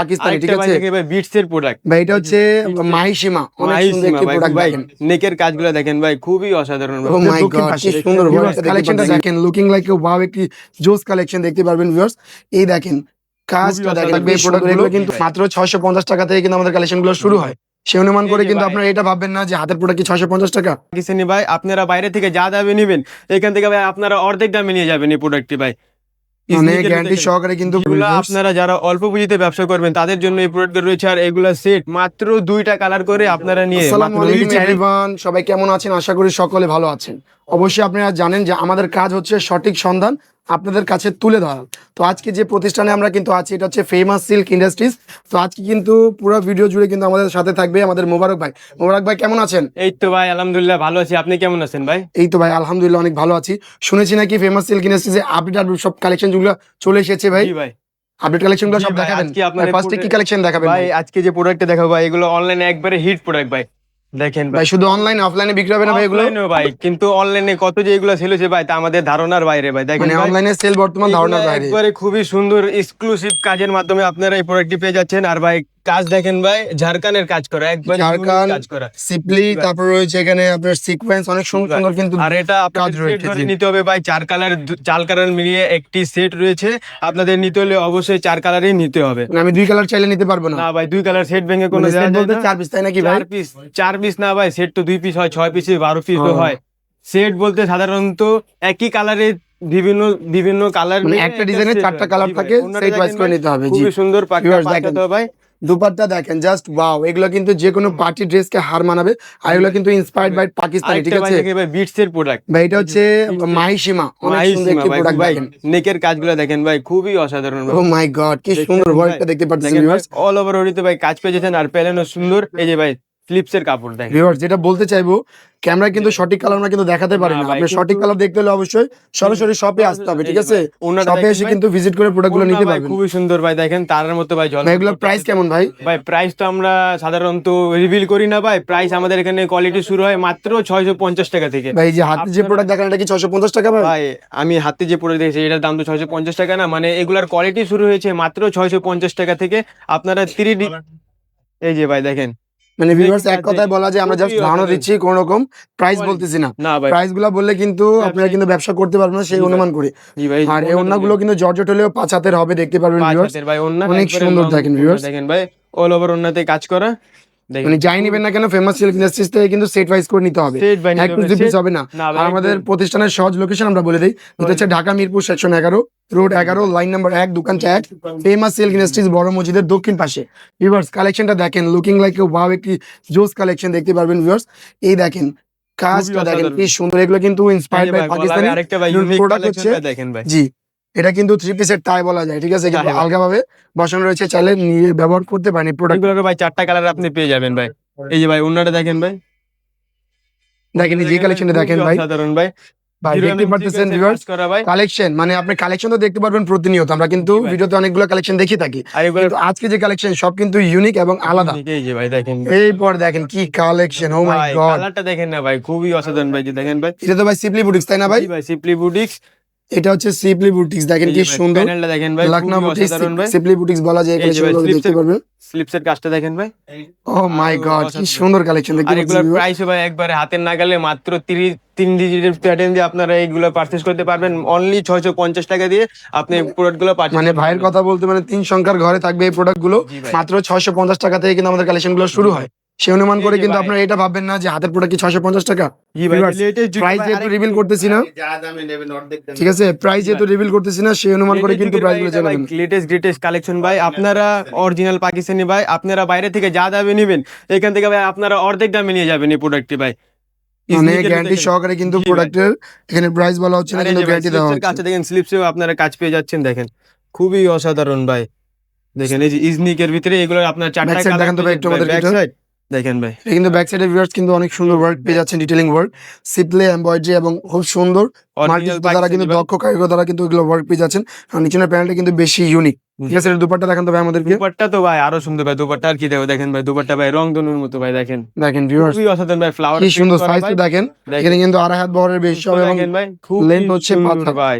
পাকিস্তানি ঠিক আছে? ভাই বিটস এর প্রোডাক্ট ভাই এটা হচ্ছে মাহিসীমা অনেক সুন্দর একটি প্রোডাক্ট ভাই দেখেন। নেকের কাজগুলো দেখেন ভাই খুবই অসাধারণ ভাই। মাই গড কি সুন্দর কালেকশনটা দেখেন লুকিং লাইক এ ওয়াও একটি জোস কালেকশন দেখতে পারবেন ভিউয়ার্স এই দেখেন কাজটা দেখেন এই বেশ প্রোডাক্ট সুন্দর। কিন্তু মাত্র 650 টাকা থেকে কিন্তু আমাদের কালেকশনগুলো শুরু হয়। সে অনুমান করে কিন্তু আপনারা এটা ভাববেন না যে হাতের প্রোডাক্ট কি 650 টাকা? পাকিস্তানি ভাই আপনারা বাইরে থেকে যা দামে নেবেন এখান থেকে ভাই আপনারা অর্ধেক দামে নিয়ে যাবেন এই প্রোডাক্টটি ভাই। মানে গ্যারান্টি সহকারে কিন্তু আপনারা যারা অল্প পুঁজিতে ব্যবসা করবেন তাদের জন্য এই প্রোডাক্ট রয়েছে। আর এগুলা সেট মাত্র দুইটা কালার করে আপনারা নিয়ে সবাই কেমন আছেন? আশা করি সকলে ভালো আছেন। অবশ্যই আপনারা জানেন যে আমাদের কাজ হচ্ছে সঠিক সন্ধান। আপনাদের কাছে তুলে ধরা তো আজকে যে প্রতিষ্ঠানে আমরা কিন্তু আছি এটা হচ্ছে ফেমাস সিল্ক ইন্ডাস্ট্রিজ তো আজকে কিন্তু পুরো ভিডিও জুড়ে কিন্তু আমাদের সাথে থাকবে আমাদের মোবারক ভাই। মোবারক ভাই কেমন আছেন? এই তো ভাই আলহামদুলিল্লাহ ভালো আছি। আপনি কেমন আছেন ভাই? এই তো ভাই আলহামদুলিল্লাহ অনেক ভালো আছি। শুনেছি নাকি ফেমাস সিল্ক ইন্ডাস্ট্রিজে আপডেট আপডেট সব কালেকশন যেগুলো চলে এসেছে ভাই? ভাই। আপডেট কালেকশনগুলো জি সব দেখাবেন। আজকে আপনাদের ফার্স্টে কি কালেকশন দেখাবেন ভাই ভাই? আজকে যে প্রোডাক্টটা দেখাবো ভাই এগুলো অনলাইনে একবারে হিট প্রোডাক্ট ভাই। দেখেন ভাই শুধু অনলাইন অফলাইনে বিক্রি হবে না ভাই এগুলো? ভাই কিন্তু অনলাইনে কত যে এগুলো সেল হয়েছে ভাই তা আমাদের ধারণার বাইরে ভাই। দেখেন অনলাইনে সেল বর্তমান ধারণার বাইরে। একবারে খুবই সুন্দর এক্সক্লুসিভ কাজের মাধ্যমে আপনারা এই প্রোডাক্টটি পেয়ে যাচ্ছেন। আর ভাই কাজ দেখেন ভাই ঝাড়খানের কাজ করা একবার ঝাড়খান, কাজ করা। সিপলি তারপর রয়েছে এখানে আপনার সিকোয়েন্স অনেক সুন্দর সুন্দর কিন্তু আর এটা আপনাদের। নিতে হবে ভাই চার কালার চার কালার মিলিয়ে একটি সেট রয়েছে। আপনাদের নিতে হলে অবশ্যই চার কালারই নিতে হবে। মানে আমি দুই কালার চাইলে নিতে পারব না? না ভাই দুই কালার সেট ভেঙে কোনো মানে যায় বলতে না। চার পিস তাই নাকি ভাই? চার পিস চার পিস না ভাই সেট তো দুই পিস হয় ছয় পিস বারো পিস। হয়। সেট বলতে সাধারণত একই কালারের বিভিন্ন বিভিন্ন কালার মানে একটা ডিজাইনের চারটা কালার থাকে সেট ওয়াইজ করে নিতে হবে জি। খুবই সুন্দর তো ভাই। দুপাট্টা দেখেন জাস্ট ওয়াও এগুলো কিন্তু যে কোনো পার্টি ড্রেসকে হার মানাবে আর এগুলো কিন্তু ইন্সপায়ার্ড বাই পাকিস্তানি ঠিক আছে? ভাই বিটস এর প্রোডাক্ট ভাই এটা হচ্ছে মাহিসীমা অনেক সুন্দর একটি প্রোডাক্ট ভাই নেকের কাজগুলো দেখেন ভাই খুবই অসাধারণ ভাই। ও মাই গড কি সুন্দর ওয়ার্কটা দেখতে পাচ্ছেন ভিউয়ার্স অল ওভার ওরিতে ভাই কাজ পেয়েছেন আর প্যালেনও সুন্দর। এই যে ভাই ফ্লিপস এর কাপড় দেখেন। ভিউয়ার্স যেটা বলতে চাইব ক্যামেরা কিন্তু সঠিক কালার আমরা কিন্তু দেখাতে পারি না। আপনি সঠিক কালার দেখতে হলে অবশ্যই সরাসরি শপে আসতে হবে ঠিক আছে? শপে এসে কিন্তু ভিজিট করে প্রোডাক্টগুলো নিতে ভাই পারবেন। খুবই সুন্দর ভাই দেখেন তার মতো ভাই জল ভাই এগুলোর প্রাইস কেমন ভাই? ভাই প্রাইস তো আমরা সাধারণত রিভিল করি না ভাই প্রাইস আমাদের এখানে কোয়ালিটি শুরু হয় মাত্র ছয়শো পঞ্চাশ টাকা থেকে। ভাই এই যে হাতে যে প্রোডাক্ট দেখান এটা কি ছশো পঞ্চাশ টাকা ভাই? ভাই আমি হাতে যে প্রোডাক্ট দেখেছি এটার দাম তো ছয়শো পঞ্চাশ টাকা না মানে এগুলার কোয়ালিটি শুরু হয়েছে মাত্র ছয়শো পঞ্চাশ টাকা থেকে। আপনারা থ্রি এই যে ভাই দেখেন। মানে ভিউয়ার্স এক কথায় বলা যায় আমরা জাস্ট ধারণা দিচ্ছি কোন রকম প্রাইস বলতেছি না। প্রাইসগুলা বললে কিন্তু আপনারা কিন্তু ব্যবসা করতে পারবেন না সেই অনুমান করি। আর এই ওন্নাগুলো কিন্তু জর্জট হলেও পাঁচ হাতের হবে দেখতে পারবেন ভিউয়ার্স অনেক সুন্দর দেখেন ভিউয়ার্স দেখেন ভাই। অল ওভার ওন্নাতে কাজ করা। মানে যাই নিবেন না কেন ফেমাস সিল্ক ইন্ডাস্ট্রিজ থেকে কিন্তু সেট ওয়াইজ করে নিতে হবে। এক পিস পিস হবে না। আর আমাদের প্রতিষ্ঠানের সহজ লোকেশন আমরা বলে দিই। এটা হচ্ছে ঢাকা মিরপুর সেকশন এগারো রোড এগারো লাইন নাম্বার এক দোকান এক ফেমাস সিল্ক ইন্ডাস্ট্রিজ বড় মসজিদের দক্ষিণ পাশে। ভিউয়ার্স কালেকশনটা দেখেন লুকিং লাইক ওয়াও একটি জোস কালেকশন দেখতে পারবেন ভিউয়ার্স এই দেখেন কাজটা দেখেন কি সুন্দর। এগুলো কিন্তু ইন্সপায়ার্ড বাই পাকিস্তানি কালেকশনটা হচ্ছে- দেখেন ভাই। জি। এটা কিন্তু থ্রি পিসের টাই বলা যায় ঠিক আছে? কিন্তু আলগা ভাবে বসানো রয়েছে চাইলে নিয়ে ব্যবহার করতে পারেন প্রোডাক্ট ভাই চারটা কালার আপনি পেয়ে যাবেন ভাই। এই যে ভাই ওন্নাটা দেখেন ভাই। দেখেন এই যে কালেকশনটা দেখেন ভাই। সাধারণ ভাই। কালেকশন মানে আপনি কালেকশন তো দেখতে পারবেন প্রতিনিয়ত। আমরা কিন্তু। ভিডিওতে অনেকগুলো কালেকশন দেখি থাকি। আজকে যে কালেকশন সব কিন্তু ইউনিক এবং আলাদা। এই দেখেন। পর দেখেন কি কালেকশন ও মাই গড কালারটা দেখেন না ভাই খুবই অসাধারণ ভাই দেখেন ভাই। এটা তো ভাই সিপলি বুটিক্স তাই না ভাই? ভাই সিপলি বুটিক্স এটা হচ্ছে সিপলি বুটিক্স দেখেন কি সুন্দর প্যানেলটা দেখেন ভাই লখনৌ খুবই বুটিক্স সিপলি বুটিক্স বলা যায় কালেকশন slips দেখতে এর- পারবেন। স্লিপসের কাজটা দেখেন ভাই। ও মাই গড কি সুন্দর কালেকশন দেখতে আর পাচ্ছেন এগুলোর প্রাইস ভাই একবারে হাতের নাগালে মাত্র তিরিশ তিন ডিজিটের প্যাটার্ন দিয়ে আপনারা এইগুলো পারচেস করতে পারবেন। অনলি ছয়শো পঞ্চাশ টাকা দিয়ে আপনি প্রোডাক্টগুলো পারচেস মানে ভাইয়ের কথা বলতে মানে তিন সংখ্যার ঘরে থাকবে এই প্রোডাক্টগুলো মাত্র ছয়শো পঞ্চাশ টাকা থেকে কিন্তু আমাদের কালেকশনগুলো শুরু হয়। সে অনুমান করে কিন্তু আপনারা এটা ভাববেন না যে হাতের প্রোডাক্ট কি ছয়শো পঞ্চাশ টাকা? প্রাইস যেহেতু রিভিল করতেছি না। ঠিক আছে প্রাইস যেহেতু রিভিল করতেছি না সেই অনুমান করে কিন্তু প্রাইসগুলো জানাবেন লেটেস্ট গ্রেটেস্ট কালেকশন ভাই আপনারা অরিজিনাল পাকিস্তানি ভাই আপনারা বাইরে থেকে যা দামে নেবেন এখান থেকে ভাই আপনারা অর্ধেক দামে নিয়ে যাবেন এই প্রোডাক্টটি ভাই। মানে গ্যারান্টি। সহকারে কিন্তু। প্রোডাক্টের এখানে প্রাইস বলা হচ্ছে না কিন্তু গ্যারান্টি দেওয়া হচ্ছে। দেখেন স্লিপসেও আপনারা কাজ পেয়ে যাচ্ছেন দেখেন। খুবই অসাধারণ ভাই। দেখেন এই যে ইজনিকের ভিতরে এগুলো আপনার চারটা দেখান তো ভাই একটু side। দেখেন ভাই। এটা কিন্তু ব্যাক সাইডের ভিউয়ার্স কিন্তু অনেক সুন্দর ওয়ার্ক পেয়ে যাচ্ছেন ডিটেলিং ওয়ার্ক সিপলে এমব্রয়ডারি এবং খুব সুন্দর। দ্বারা কিন্তু। দক্ষ কারিগর দ্বারা কিন্তু এগুলো ওয়ার্ক পেয়ে যাচ্ছেন। আর নিচের প্যানেলটা কিন্তু বেশি ইউনিক ঠিক আছে দুপাট্টা দেখান তো ভাই আমাদেরকে। দুপাট্টা তো ভাই আরও সুন্দর ভাই দুপাট্টা আর কি দেখো দেখেন ভাই দুপাট্টা ভাই রং ধনুর মতো ভাই দেখেন। দেখেন ভিউয়ার্স খুবই অসাধারণ ভাই ফ্লাওয়ার কি সুন্দর সাইজ দেখেন। এখানে কিন্তু আড়াই হাত বহরের বেশি হবে এবং length হচ্ছে ভাই।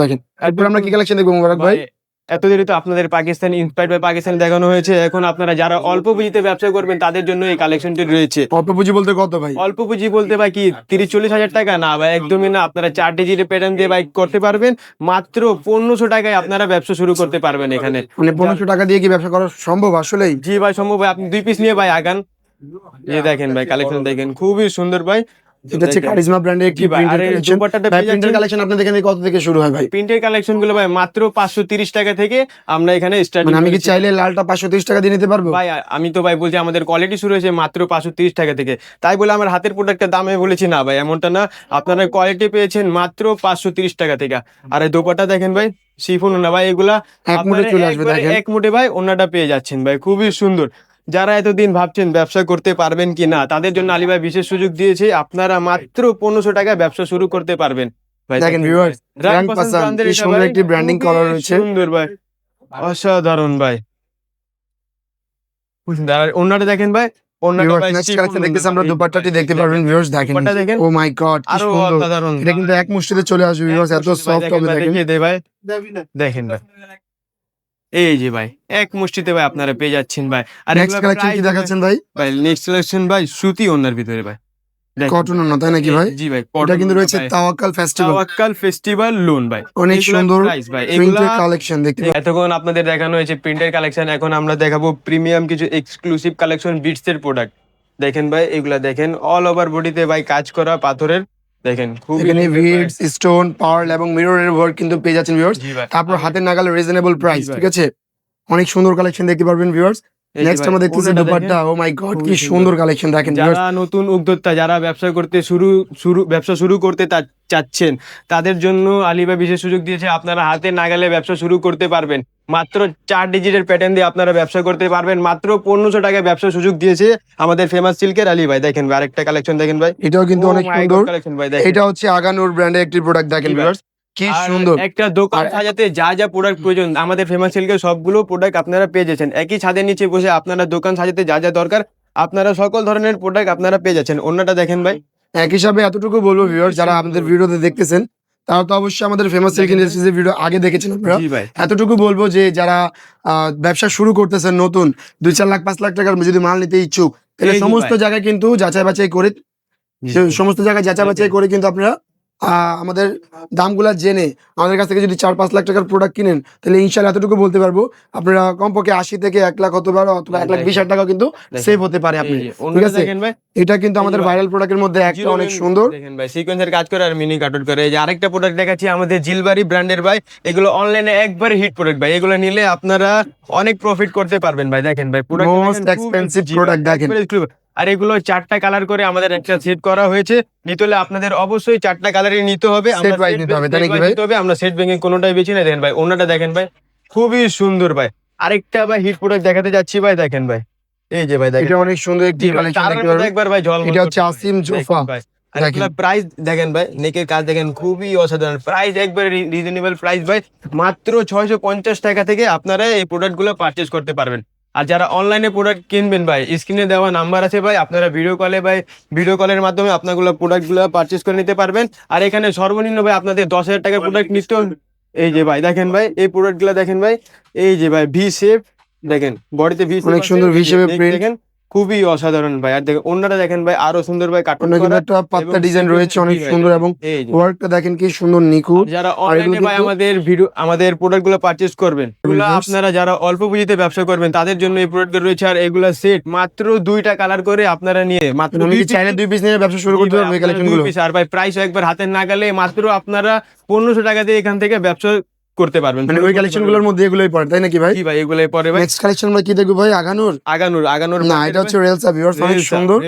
দেখেন এরপর আমরা কি কালেকশন দেখব মুবারক ভাই? এতদিনই তো আপনাদের পাকিস্তান ইন্সপায়ার্ড বাই পাকিস্তান দেখানো হয়েছে। এখন আপনারা যারা অল্প পুঁজিতে ব্যবসা করবেন তাদের জন্য এই কালেকশনটি রয়েছে। অল্প পুঁজি বলতে কত ভাই? অল্প পুঁজি বলতে ভাই কি তিরিশ চল্লিশ হাজার টাকা? না ভাই একদমই না। আপনারা চার ডিজিটের প্যাটার্ন দিয়ে বাইক করতে পারবেন। মাত্র পনেরোশো টাকায় আপনারা ব্যবসা শুরু করতে পারবেন এখানে। মানে পনেরোশো টাকা দিয়ে কি ব্যবসা করা সম্ভব আসলেই? জি ভাই সম্ভব ভাই। আপনি দুই পিস নিয়ে ভাই আগান। এই দেখেন ভাই কালেকশন দেখেন। খুবই সুন্দর ভাই। এটা হচ্ছে কারিজমা ব্র্যান্ডের একটি প্রিন্টের কালেকশন আপনাদের এখানে কত থেকে শুরু হয় ভাই? প্রিন্টের কালেকশনগুলো ভাই মাত্র পাঁচশো তিরিশ টাকা থেকে আমরা এখানে স্টার্ট মানে আমি কি চাইলে লালটা পাঁচশো তিরিশ টাকা দিয়ে নিতে পারব? ভাই আমি তো ভাই বলছি আমাদের কোয়ালিটি শুরু হয়েছে মাত্র পাঁচশো তিরিশ টাকা থেকে। তাই বলে আমার হাতের প্রোডাক্টের দামে বলেছি না ভাই এমনটা না। আপনারা কোয়ালিটি পেয়েছেন মাত্র পাঁচশো তিরিশ টাকা থেকে। আর এই দোপাটা দেখেন ভাই শিফুন না ভাই এগুলা এক মুঠে চলে আসবে দেখেন। এক মুঠে ভাই ওনাটা পেয়ে যাচ্ছেন ভাই খুবই সুন্দর। যারা এতদিন ভাবছেন ব্যবসা করতে পারবেন কি না তাদের জন্য আলী ভাই বিশেষ সুযোগ দিয়েছে আপনারা মাত্র পনেরোশো টাকায় ব্যবসা শুরু করতে পারবেন। ভাই দেখেন ভিউয়ার্স পাসান সুন্দর একটি করা রয়েছে। সুন্দর ভাই। অসাধারণ ভাই। ওনাটা দেখেন ভাই আমরা দুপাট্টাটি দেখতে পারবেন ভিউয়ার্স দেখেন। ও মাই গড কি সুন্দর। এটা কিন্তু এক মুষ্টিতে চলে আসবে ভিউয়ার্স এত ভাই, সফট হবে দেখেন। ভাই। দেখেন ভাই। এই যে ভাই এক মুষ্টিতে ভাই আপনারা পেয়ে যাচ্ছেন ভাই। আর নেক্সট কালেকশন কি দেখাচ্ছেন ভাই? ভাই? নেক্সট কালেকশন ভাই সুতি ওনার ভিতরে ভাই। কটন না তাই নাকি ভাই? জি ভাই এটা কিন্তু রয়েছে Tawakkal festival Tawakkal festival loan ভাই। অনেক সুন্দর প্রিন্টের কালেকশন দেখতে এতক্ষণ আপনাদের দেখানো হয়েছে প্রিন্টের কালেকশন এখন আমরা দেখাবো প্রিমিয়াম কিছু এক্সক্লুসিভ কালেকশন বিটস এর প্রোডাক্ট দেখেন ভাই এগুলা দেখেন অল ওভার বডিতে ভাই কাজ করা পাথরের দেখেন এখানে ভিডস স্টোন পার্ল এবং মিররের ওয়ার্ক কিন্তু পেয়ে যাচ্ছেন ভিউয়ার্স তারপর হাতের নাগালে রিজনেবল প্রাইস ঠিক আছে? অনেক সুন্দর কালেকশন দেখতে পারবেন ভিউয়ার্স নেক্সট ভাই, আমরা দুপাট্টা ও মাই গড কি সুন্দর। কালেকশন দেখেন। যারা নতুন উদ্যোক্তা যারা ব্যবসা করতে শুরু শুরু ব্যবসা শুরু করতে চাচ্ছেন তাদের জন্য আলিবা বিশেষ সুযোগ দিয়েছে আপনারা হাতে নাগালে ব্যবসা শুরু করতে পারবেন। মাত্র চার ডিজিটের প্যাটার্ন দিয়ে আপনারা ব্যবসা করতে পারবেন মাত্র পনেরোশো টাকায় ব্যবসার সুযোগ দিয়েছে আমাদের ফেমাস সিল্কের আলী ভাই দেখেন ভাই আরেকটা কালেকশন দেখেন ভাই। এটাও কিন্তু Oh অনেক সুন্দর। ভাই এটা হচ্ছে আগানুর ব্র্যান্ডের একটি প্রোডাক্ট দেখেন ভিউয়ার্স কি সুন্দর। একটা দোকান সাজাতে যা যা প্রোডাক্ট প্রয়োজন আমাদের ফেমাস সিল্কের সবগুলো প্রোডাক্ট আপনারা পেয়ে যাচ্ছেন। একই ছাদের নিচে বসে আপনারা দোকান সাজাতে যা যা দরকার আপনারা সকল ধরনের প্রোডাক্ট আপনারা পেয়ে যাচ্ছেন। অন্যটা দেখেন ভাই। এক হিসাবে এতটুকু বলব ভিউয়ার্স যারা আমাদের ভিডিওতে দেখতেছেন তারা তো অবশ্যই আমাদের ফেমাস সিল্ক ইন্ডাস্ট্রিজের ভিডিও আগে দেখেছেন আপনারা। এতটুকু বলব যে যারা ব্যবসা শুরু করতেছেন নতুন দুই চার লাখ পাঁচ লাখ টাকার যদি মাল নিতে ইচ্ছুক তাহলে সমস্ত জায়গায় কিন্তু যাচাই বাছাই করে সমস্ত জায়গায় যাচাই বাছাই করে কিন্তু আপনারা আমাদের দামগুলা জেনে আমাদের কাছ থেকে যদি চার পাঁচ লাখ টাকার প্রোডাক্ট কিনেন তাহলে ইনশাল্লাহ এতটুকু বলতে পারব। আপনারা কমপক্ষে আশি থেকে এক লাখ হতে পারে অথবা এক লাখ বিশ হাজার টাকা কিন্তু সেভ হতে পারে আপনি। ঠিক আছে? এটা কিন্তু আমাদের ভাই। ভাইরাল প্রোডাক্টের মধ্যে একটা অনেক সুন্দর। দেখেন ভাই সিকোয়েন্সের কাজ করে আর মিনি কাটুট করে। এই যে আরেকটা প্রোডাক্ট দেখাচ্ছি আমাদের জিলবারি ব্র্যান্ডের ভাই এগুলো অনলাইনে একবারে হিট প্রোডাক্ট ভাই। এগুলো নিলে আপনারা অনেক প্রফিট করতে পারবেন ভাই। দেখেন ভাই product টা Most দেখেন, খুব- expensive জি ভাই, product দেখেন। আর এগুলো চারটা কালার করে আমাদের একটা সেট করা হয়েছে। নিতে হলে আপনাদের অবশ্যই চারটা কালারই নিতে হবে। আমরা হবে, সেট ভেঙে কোনোটাই বেশি না। দেখেন ভাই অন্যটা দেখেন ভাই খুবই সুন্দর ভাই। আরেকটা ভাই হিট প্রোডাক্ট দেখাতে যাচ্ছি ভাই দেখেন ভাই। এই যে ভাই দেখেন। এটা অনেক সুন্দর একটি কালেকশন একবার ভাই জল এটা হচ্ছে আসিম জোফা। দেখেন। প্রাইস দেখেন। ভাই নেকের কাজ দেখেন খুবই অসাধারণ। প্রাইস একবারে রিজনেবল প্রাইস ভাই। মাত্র ছয়শো পঞ্চাশ টাকা থেকে আপনারা এই প্রোডাক্টগুলো পারচেস করতে পারবেন। আর যারা অনলাইনে প্রোডাক্ট কিনবেন ভাই স্ক্রিনে দেওয়া নাম্বার আছে ভাই আপনারা ভিডিও কলে ভাই ভিডিও কলের মাধ্যমে আপনাগুলো প্রোডাক্টগুলো পারচেস করে নিতে পারবেন। আর এখানে সর্বনিম্ন ভাই আপনাদের দশ হাজার টাকার প্রোডাক্ট নিতে এই যে ভাই দেখেন ভাই এই প্রোডাক্টগুলো দেখেন ভাই এই যে ভাই ভি শেপ দেখেন বডিতে ভি অনেক সুন্দর ভি এর দেখেন খুবই অসাধারণ ভাই। আর দেখেন অন্যটা দেখেন ভাই আরও সুন্দর ভাই কার্টুন কিন্তু একটা এবং ডিজাইন রয়েছে অনেক সুন্দর এবং ওয়ার্কটা দেখেন কি সুন্দর নিখুঁত। যারা অনলাইনে ভাই আমাদের ভিডিও আমাদের প্রোডাক্টগুলো পারচেস করবেন এগুলো আপনারা যারা অল্প পুঁজিতে ব্যবসা করবেন তাদের জন্য এই প্রোডাক্ট রয়েছে। আর এগুলা সেট মাত্র দুইটা কালার করে আপনারা নিয়ে মাত্র আমি দুই কি চাইলে দুই পিস নিয়ে ব্যবসা শুরু করতে পারব এই আপনারা কালেকশন দুই গুলো? piece আর ভাই প্রাইস একবার হাতে না গেলে মাত্র আপনারা পনেরোশো টাকা দিয়ে এখান থেকে ব্যবসা করতে পারবেন। মানে ওই কালেকশনগুলোর মধ্যে এগুলোই পড়ে তাই নাকি ভাই? ভাই এগুলো পরে ভাই? নেক্সট কালেকশন আমরা কি দেখব ভাই? আগানুর? আগানোর আগানোর না এটা হচ্ছে রেলসা ভিউয়ার্স অনেক সুন্দর।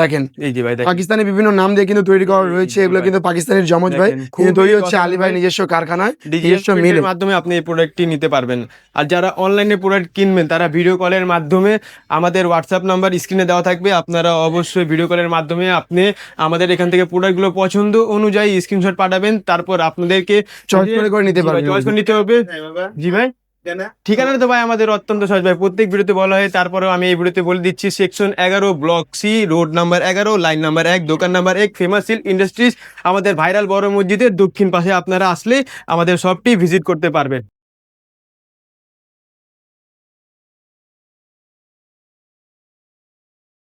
দেখেন এই যে ভাই পাকিস্তানি বিভিন্ন নাম দিয়ে কিন্তু তৈরি করা রয়েছে এগুলো কিন্তু পাকিস্তানের জমজ ভাই। কিন্তু তৈরি হচ্ছে আলী ভাই। নিজস্ব কারখানায় নিজস্ব মাধ্যমে আপনি এই প্রোডাক্টটি নিতে পারবেন। আর যারা অনলাইনে প্রোডাক্ট কিনবেন তারা ভিডিও কলের মাধ্যমে আমাদের হোয়াটসঅ্যাপ নাম্বার স্ক্রিনে দেওয়া থাকবে। আপনারা অবশ্যই ভিডিও কলের মাধ্যমে আপনি আমাদের এখান থেকে প্রোডাক্টগুলো পছন্দ অনুযায়ী স্ক্রিনশট পাঠাবেন। তারপর আপনাদেরকে চয়েস করে নিতে পারবেন। করে নিতে হবে। জি ভাই। ঠিকানা তো ভাই আমাদের অত্যন্ত সহজ ভাই। প্রত্যেক ভিডিওতে বলা হয় তারপরেও আমি এই ভিডিওতে বলে দিচ্ছি সেকশন এগারো ব্লক সি রোড নাম্বার এগারো লাইন নাম্বার এক দোকান নাম্বার এক ফেমাস সিল্ক ইন্ডাস্ট্রিজ আমাদের ভাইরাল বড় মসজিদের দক্ষিণ পাশে আপনারা আসলে আমাদের সবটি ভিজিট করতে পারবেন।